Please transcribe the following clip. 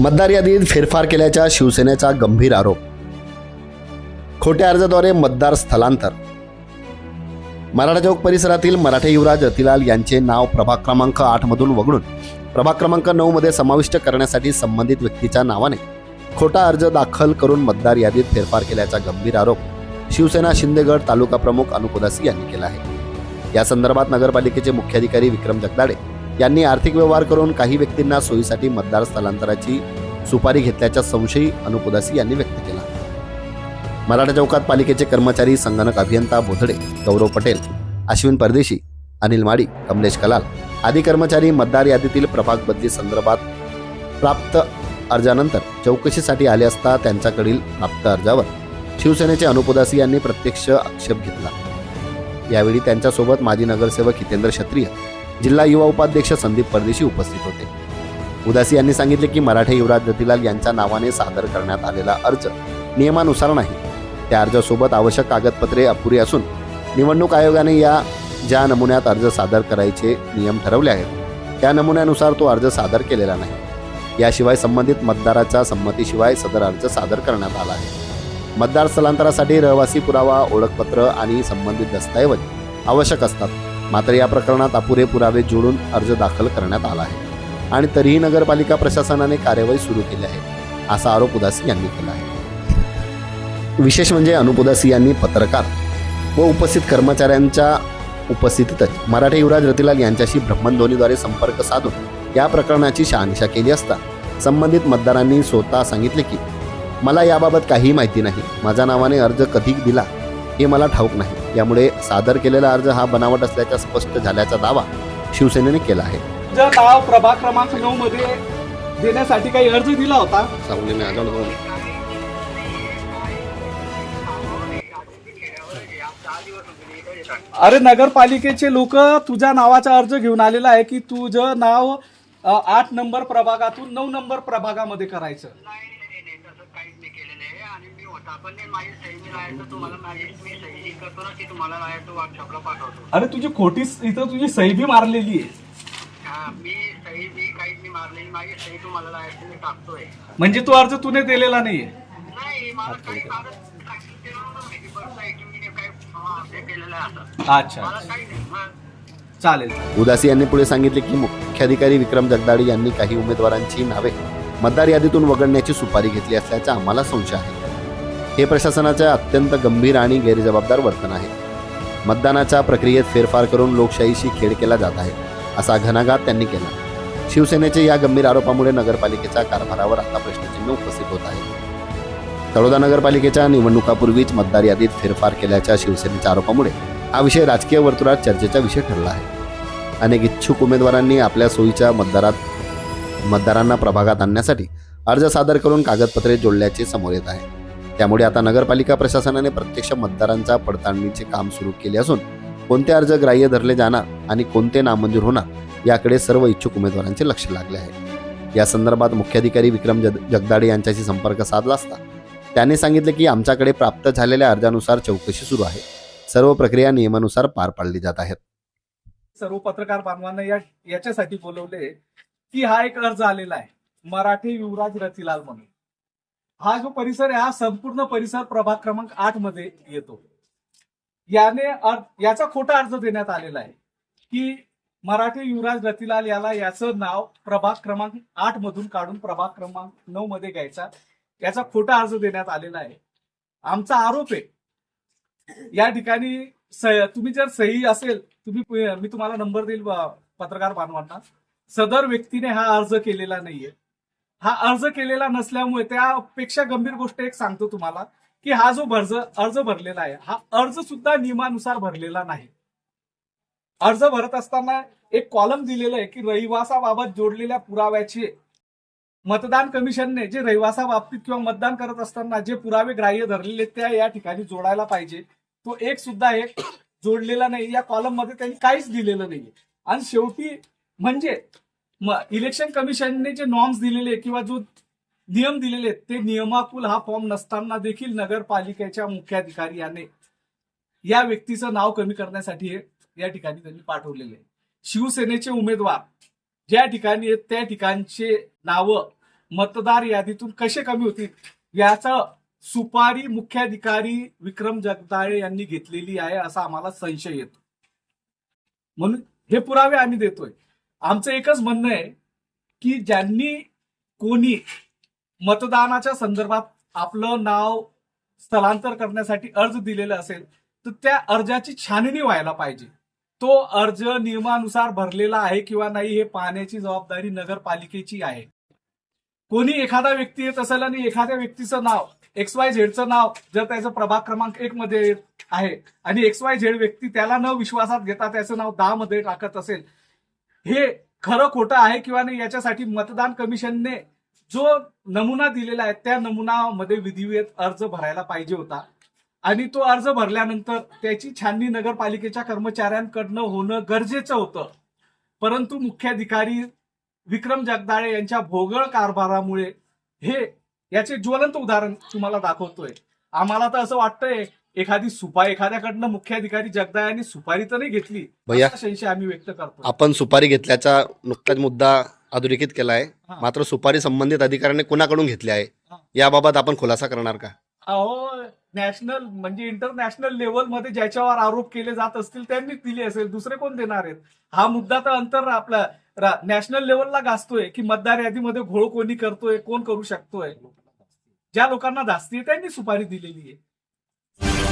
मतदार यादीत फेरफार केल्याच्या शिवसेनेचा गंभीर आरोप. खोट्या अर्जाद्वारे मतदार स्थलांतर. मराठा चौक परिसरातील मराठे युवराज अतिलाल यांचे नाव प्रभाग क्रमांक आठमधून वगळून प्रभाग क्रमांक नऊमध्ये समाविष्ट करण्यासाठी संबंधित व्यक्तीच्या नावाने खोटा अर्ज दाखल करून मतदार यादीत फेरफार केल्याचा गंभीर आरोप शिवसेना शिंदेगड तालुका प्रमुख अनुपदासी यांनी केला आहे. या संदर्भात नगरपालिकेचे मुख्याधिकारी विक्रम जगदाडे यांनी आर्थिक व्यवहार करून काही व्यक्तींना सोयीसाठी मतदार स्थलांतराची सुपारी घेतल्याचा संशयी अनुप उदासी यांनी व्यक्त केला. मराठा चौकात पालिकेचे कर्मचारी संगणक अभियंता बोधडे गौरव पटेल अश्विन परदेशी अनिल माडी कमलेश कलाल आदी कर्मचारी मतदार यादीतील प्रभाग बदली संदर्भात प्राप्त अर्जानंतर चौकशीसाठी आले असता त्यांच्याकडील प्राप्त अर्जावर शिवसेनेचे अनुपदासी यांनी प्रत्यक्ष आक्षेप घेतला. यावेळी त्यांच्यासोबत माजी नगरसेवक हितेंद्र क्षत्रिय जिल्हा युवा उपाध्यक्ष संदीप परदेशी उपस्थित होते. उदासी यांनी सांगितले की मराठे युवराज रतिलाल यांच्या नावाने सादर करण्यात आलेला अर्ज नियमानुसार नाही. त्या अर्जासोबत आवश्यक कागदपत्रे अपुरी असून निवडणूक आयोगाने या ज्या नमुन्यात अर्ज सादर करायचे नियम ठरवले आहेत त्या नमुन्यानुसार तो अर्ज सादर केलेला नाही. याशिवाय संबंधित मतदाराच्या संमतीशिवाय सदर अर्ज सादर करण्यात आला आहे. मतदार स्थलांतरासाठी रहिवासी पुरावा ओळखपत्र आणि संबंधित दस्तऐवज आवश्यक असतात. मात्र या प्रकरणात अपुरे पुरावे जोडून अर्ज दाखल करण्यात आला आहे. आणि तरीही नगरपालिका प्रशासनाने कार्यवाही सुरू केली आहे असा आरोप उदासी यांनी केला आहे. विशेष म्हणजे अनुप उदासी यांनी पत्रकार व उपस्थित कर्मचाऱ्यांच्या उपस्थितीतच मराठे युवराज रतिलाल यांच्याशी ब्रह्मध्वनीद्वारे संपर्क साधून या प्रकरणाची शहानिशा केली असता संबंधित मतदारांनी स्वतः सांगितले की मला याबाबत काहीही माहिती नाही. माझ्या नावाने अर्ज कधी दिला हे मला ठाऊक नाही. यामुळे सादर केलेला अर्ज हा बनावट असल्याचा स्पष्ट झाल्याचा दावा शिवसेनेने केला आहे. तुझं नाव प्रभाग क्रमांक नऊ मध्ये देण्यासाठी काही अर्ज दिला होता. सावलीने आढळलं अरे नगरपालिकेचे लोक तुझ्या नावाचा अर्ज घेऊन आलेला आहे की तुझं नाव अ, आठ नंबर प्रभागातून नऊ नंबर प्रभागामध्ये करायचं. नाही नाही नाही तसं काहीच नाही केलेलं आहे आणि मी होता पण नाही माझी सही मी लावायचं तुम्हाला माझी मी सही जी करतो ना ती तुम्हाला लावायचं व्हॉट्सअपला पाठवतो अरे तुझी खोटी इथं तुझी सही बी मारलेली आहे. मी मी नाही मारलेली माझी सही तुम्हाला लावायची मी टाकतोय. म्हणजे तो अर्ज तुने दिलेला नाहीये. नाही मला काही कागद काही केलं नव्हतं माहिती. बरं आहे की मी काही हे केलेलं आहे असं अच्छा मला काही नाही मग चालेल. उदासी यांनी पुढे सांगितले की मुख्याधिकारी विक्रम जगदाळे यांनी काही उमेदवारांची नावे मतदार यादीतून वगळण्याची सुपारी घेतली असल्याचा आम्हाला संशय आहे. हे प्रशासनाचे अत्यंत गंभीर आणि गैरजबाबदार वर्तन आहे. मतदानाच्या प्रक्रियेत फेरफार करून लोकशाहीशी खेळ केला जात आहे असा घणाघात त्यांनी केला. शिवसेनेचे या गंभीर आरोपामुळे नगरपालिकेच्या कारभारावर आता प्रश्नचिन्ह उपस्थित होत आहे. तळोदा नगरपालिकेच्या निवडणुकापूर्वीच मतदार यादीत फेरफार केल्याच्या शिवसेनेच्या आरोपामुळे हा विषय राजकीय वर्तुळात चर्चेचा विषय ठरला आहे. अनेक इच्छुक उमेदवारांनी आपल्या सोयीच्या मतदारात मतदारांना प्रभागात आणण्यासाठी अर्ज सादर करून कागदपत्रे जोडल्याचे समोर येत आहे. त्यामुळे आता नगरपालिका प्रशासनाने प्रत्यक्ष मतदारांच्या पडताळणीचे काम सुरू केले असून कोणते अर्ज ग्राह्य धरले जाणार आणि कोणते नामंजूर होणार याकडे सर्व इच्छुक उमेदवारांचे लक्ष लागले आहे. या संदर्भात मुख्याधिकारी विक्रम जग जगदाडे यांच्याशी संपर्क साधला असता त्याने सांगितले की आमच्याकडे प्राप्त झालेल्या अर्जानुसार चौकशी सुरू आहे. सर्व प्रक्रिया नियमानुसार पार पाडली जात आहेत सर्व पत्रकार बांधवांना या याच्यासाठी बोलवले की हा एक अर्ज आलेला आहे. मराठी युवराज रतिलाल म्हणून. हा जो परिसर आहे हा संपूर्ण परिसर प्रभाग क्रमांक आठमध्ये येतो. याने याचा खोटा अर्ज देण्यात आलेला आहे की मराठी युवराज रतिलाल याला याचं नाव प्रभाग क्रमांक आठ मधून काढून प्रभाग क्रमांक नऊ मध्ये घ्यायचा. याचा खोटा अर्ज देण्यात आलेला आहे. आमचा आरोप आहे. या ठिकाणी तुम्ही जर सही असेल तुम्ही मी तुम्हाला नंबर देईल पत्रकार बांधवांना. सदर व्यक्तीने हा अर्ज केलेला नाहीये. हा अर्ज केलेला नसल्यामुळे त्यापेक्षा गंभीर गोष्ट एक सांगतो तुम्हाला की हा जो अर्ज अर्ज भरलेला आहे हा अर्ज सुद्धा नियमानुसार भरलेला नाही. अर्ज भरत असताना एक कॉलम दिलेलं आहे की रहिवासाबाबत जोडलेल्या पुराव्याचे मतदान कमिशनने जे रहिवासाबाबतीत किंवा मतदान करत असताना जे पुरावे ग्राह्य धरलेले आहेत, त्या या ठिकाणी जोडायला पाहिजे. तो एक सुद्धा एक जोडलेला नाही. या कॉलममध्ये त्यांनी काहीच दिलेलं नाहीये. आणि शेवटी म्हणजे इलेक्शन कमिशनने जे नॉर्म्स दिलेले किंवा जो नियम दिलेले आहेत, ते नियमाकुल हा फॉर्म नसताना देखील नगरपालिकेच्या मुख्याधिकारी याने या व्यक्तीचं नाव कमी करण्यासाठी या ठिकाणी त्यांनी पाठवलेले आहे. शिवसेनेचे उमेदवार ज्या ठिकाणी आहेत त्या ठिकाणचे नावं मतदार यादीतून कसे कमी होतील याचा सुपारी मुख्याधिकारी विक्रम जगदाळे यांनी घेतलेली आहे असा आम्हाला संशय येतो. म्हणून हे पुरावे आम्ही देतोय. आमचं एकच म्हणणं आहे की ज्यांनी कोणी मतदानाच्या संदर्भात आपलं नाव स्थलांतर करण्यासाठी अर्ज दिलेला असेल तर त्या अर्जाची छाननी व्हायला पाहिजे. तो अर्ज नियमानुसार भरलेला आहे किंवा नाही हे पाहण्याची जबाबदारी नगरपालिकेची आहे. कोणी एखादा व्यक्ती येत असेल आणि एखाद्या व्यक्तीचं नाव एक्स वाय झेडचं नाव जर त्याचं प्रभाग क्रमांक एक मध्ये आहे आणि एक्स वाय झेड व्यक्ती त्याला न विश्वासात घेता त्याचं नाव दहा मध्ये टाकत असेल हे खरं खोटं आहे किंवा नाही याच्यासाठी मतदान कमिशनने जो नमुना दिलेला आहे त्या नमुनामध्ये विधिवेत अर्ज भरायला पाहिजे होता. आणि तो अर्ज भरल्यानंतर त्याची छाननी नगरपालिकेच्या कर्मचाऱ्यांकडनं होणं गरजेचं होतं परंतु मुख्याधिकारी विक्रम जगदाळे यांच्या भोगळ कारभारामुळे हे याचे ज्वलंत उदाहरण तुम्हाला दाखवतोय आम्हाला तर असं वाटतंय एखादी सुपा एखाद्याकडनं मुख्याधिकारी जगदाळे सुपारी तर नाही घेतली भैया. संशय आम्ही व्यक्त करतो आपण सुपारी घेतल्याचा नुकताच मुद्दा अधोरेखित केला आहे. मात्र सुपारी संबंधित अधिकाऱ्याने कुणाकडून घेतली आहे. याबाबत आपण खुलासा करणार का अहो नॅशनल म्हणजे इंटरनॅशनल लेवलमध्ये ज्याच्यावर आरोप केले जात असतील त्यांनी दिले असेल दुसरे कोण देणार आहेत? हा मुद्दा तर अंतर आपला नॅशनल लेवलला गाजतोय की मतदार यादीमध्ये घोळ कोणी करतोय कोण करू शकतोय? ज्या लोकांना धास्ती त्यांनी सुपारी दिलेली आहे.